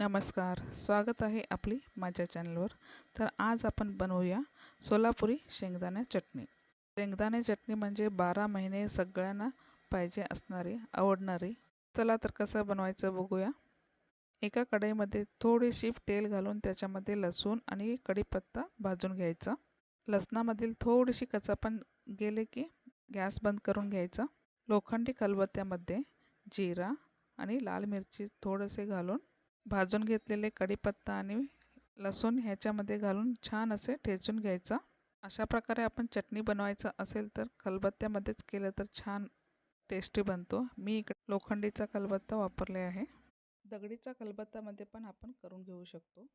नमस्कार स्वागत आहे आपली माझ्या चॅनलवर. तर आज आपण बनवूया सोलापुरी शेंगदाण्या चटणी. शेंगदाणे चटणी म्हणजे बारा महिने सगळ्यांना पाहिजे असणारी आवडणारी. चला तर कसं बनवायचं बघूया. एका कढईमध्ये थोडीशी तेल घालून त्याच्यामध्ये लसूण आणि कढीपत्ता भाजून घ्यायचा. लसणामधील थोडीशी कचापण गेले की गॅस बंद करून घ्यायचा. लोखंडी खलबत्त्यामध्ये जिरा आणि लाल मिरची थोडेसे घालून भाजून घेतलेले कढीपत्ता आणि लसूण ह्याच्यामध्ये घालून छान असे ठेचून घ्यायचं. अशा प्रकारे आपण चटणी बनवायचं असेल तर खलबत्त्यामध्येच केलं तर छान टेस्टी बनतो. मी इकडे लोखंडीचा खलबत्ता वापरले आहे. दगडीचा खलबत्तामध्ये पण आपण करून घेऊ शकतो.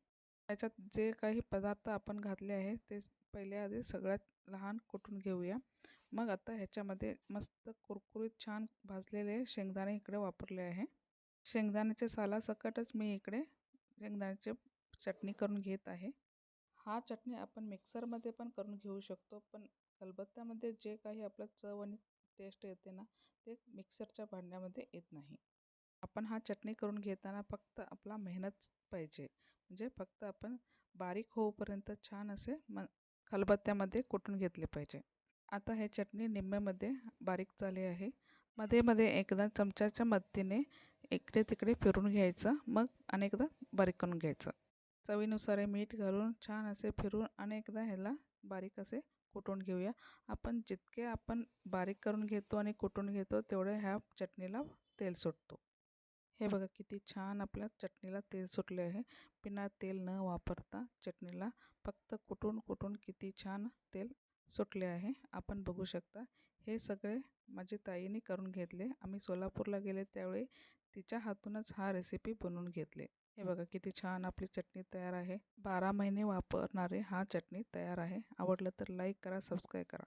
त्याच्यात जे काही पदार्थ आपण घातले आहे ते पहिले आधी सगळ्यात लहान कुटून घेऊया. मग आता ह्याच्यामध्ये मस्त कुरकुरीत छान भाजलेले शेंगदाणे इकडे वापरले आहे. शेंगदाण्याच्या सालासकटच मी इकडे शेंगदाण्याची चटणी करून घेत आहे. हा चटणी आपण मिक्सरमध्ये पण करून घेऊ शकतो पण खलबत्त्यामध्ये जे काही आपलं चव आणि टेस्ट येते ना ते मिक्सरच्या भांड्यामध्ये येत नाही. आपण हा चटणी करून घेताना फक्त आपला मेहनत पाहिजे. म्हणजे फक्त आपण बारीक होऊपर्यंत छान असे म खलबत्त्यामध्ये कुटून घेतले पाहिजे. आता हे चटणी निम्म्यामध्ये बारीक झाले आहे. मध्ये मध्ये एकदा चमच्याच्या मदतीने इकडे तिकडे फिरून घ्यायचं मग अनेकदा बारीक करून घ्यायचं. चवीनुसार मीठ घालून छान असे फिरून अनेकदा ह्याला बारीक असे कुटून घेऊया. आपण जितके आपण बारीक करून घेतो आणि कुटून घेतो तेवढे ह्या चटणीला तेल सुटतो. हे बघा किती छान आपल्या चटणीला तेल सुटले आहे. बिना तेल न वापरता चटणीला फक्त कुटून कुटून किती छान तेल सुटले आहे. आपण बघू शकता हे सगळे माझी ताईने करून घेतले. आम्ही सोलापूरला गेले त्यावेळी तिच्या हातूनच हा रेसिपी बनवून घेतले. हे बघा किती छान आपली चटणी तयार आहे. बारा महिने वापरणारे हा चटणी तयार आहे. आवडलं तर लाईक करा सबस्क्राईब करा.